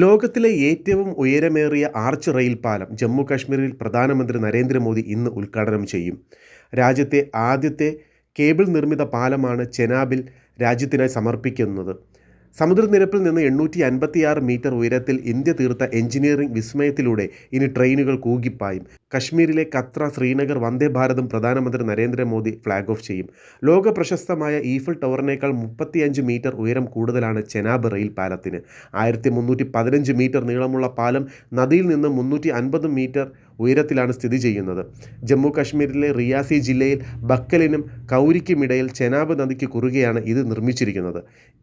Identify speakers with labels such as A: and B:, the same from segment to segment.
A: ലോകത്തിലെ ഏറ്റവും ഉയരമേറിയ arch rail പാലം ജമ്മു കാശ്മീരിൽ പ്രധാനമന്ത്രി നരേന്ദ്രമോദി ഇന്ന് ഉദ്ഘാടനം ചെയ്യും. രാജ്യത്തെ ആദ്യത്തെ കേബിൾ നിർമ്മിത പാലമാണ് ചെനാബിൽ രാജ്യത്തിനായി സമർപ്പിക്കുന്നത്. സമുദ്രനിരപ്പിൽ നിന്ന് എണ്ണൂറ്റി അൻപത്തിയാറ് മീറ്റർ ഉയരത്തിൽ ഇന്ത്യ തീർത്ത എഞ്ചിനീയറിംഗ് വിസ്മയത്തിലൂടെ ഇനി ട്രെയിനുകൾ കൂകിപ്പായും. കശ്മീരിലെ കത്ര ശ്രീനഗർ വന്ദേ ഭാരതും പ്രധാനമന്ത്രി നരേന്ദ്രമോദി ഫ്ളാഗ് ഓഫ് ചെയ്യും. ലോക പ്രശസ്തമായ ഈഫിൾ ടവറിനേക്കാൾ മുപ്പത്തിയഞ്ച് മീറ്റർ ഉയരം കൂടുതലാണ് ചെനാബ് റെയിൽ പാലത്തിന്. ആയിരത്തി മീറ്റർ നീളമുള്ള പാലം നദിയിൽ നിന്ന് മുന്നൂറ്റി മീറ്റർ ഉയരത്തിലാണ് സ്ഥിതി ചെയ്യുന്നത്. ജമ്മു കാശ്മീരിലെ റിയാസി ജില്ലയിൽ ബക്കലിനും കൗരിക്കുമിടയിൽ ചെനാബ് നദിക്ക് കുറുകെയാണ് ഇത് നിർമ്മിച്ചിരിക്കുന്നത്.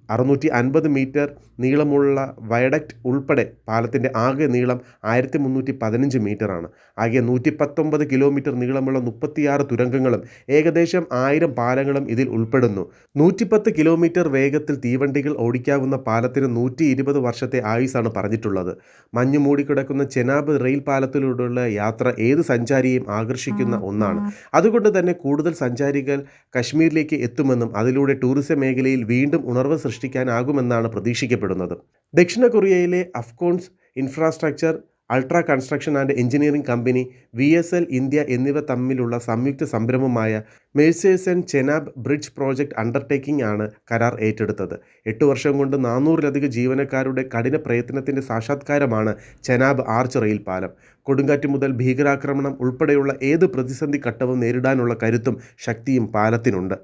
A: അറുന്നൂറ്റി അൻപത് മീറ്റർ നീളമുള്ള വയഡക്റ്റ് ഉൾപ്പെടെ പാലത്തിന്റെ ആകെ നീളം ആയിരത്തി മുന്നൂറ്റി പതിനഞ്ച് മീറ്ററാണ് ആകെ നൂറ്റി പത്തൊമ്പത് കിലോമീറ്റർ നീളമുള്ള മുപ്പത്തിയാറ് തുരങ്കങ്ങളും ഏകദേശം ആയിരം പാലങ്ങളും ഇതിൽ ഉൾപ്പെടുന്നു. നൂറ്റിപ്പത്ത് കിലോമീറ്റർ വേഗത്തിൽ തീവണ്ടികൾ ഓടിക്കാവുന്ന പാലത്തിന് നൂറ്റി വർഷത്തെ ആയുസാണ് പറഞ്ഞിട്ടുള്ളത്. മഞ്ഞു മൂടിക്കിടക്കുന്ന ചെനാബ് റെയിൽ പാലത്തിലൂടെയുള്ള യാത്ര ഏത് സഞ്ചാരിയെയും ആകർഷിക്കുന്ന ഒന്നാണ്. അതുകൊണ്ട് തന്നെ കൂടുതൽ സഞ്ചാരികൾ കശ്മീരിലേക്ക് എത്തുമെന്നും അതിലൂടെ ടൂറിസം മേഖലയിൽ വീണ്ടും ഉണർവ് സൃഷ്ടിക്കാനാകുമെന്നാണ് പ്രതീക്ഷിക്കപ്പെടുന്നത്. ദക്ഷിണ കൊറിയയിലെ Afcons infrastructure ultra construction and engineering company V S L India എന്നിവ തമ്മിലുള്ള സംയുക്ത സംരംഭമായ മേഴ്സേഴ്സ് and Chenab bridge project undertaking ആണ് കരാർ ഏറ്റെടുത്തത്. എട്ട് വർഷം കൊണ്ട് നാനൂറിലധികം ജീവനക്കാരുടെ കഠിന പ്രയത്നത്തിന്റെ സാക്ഷാത്കാരമാണ് ചെനാബ് ആർച്ച് റെയിൽ പാലം. കൊടുങ്കാറ്റ് മുതൽ ഭീകരാക്രമണം ഉൾപ്പെടെയുള്ള ഏത് പ്രതിസന്ധി ഘട്ടവും നേരിടാനുള്ള കരുത്തും ശക്തിയും പാലത്തിനുണ്ട്.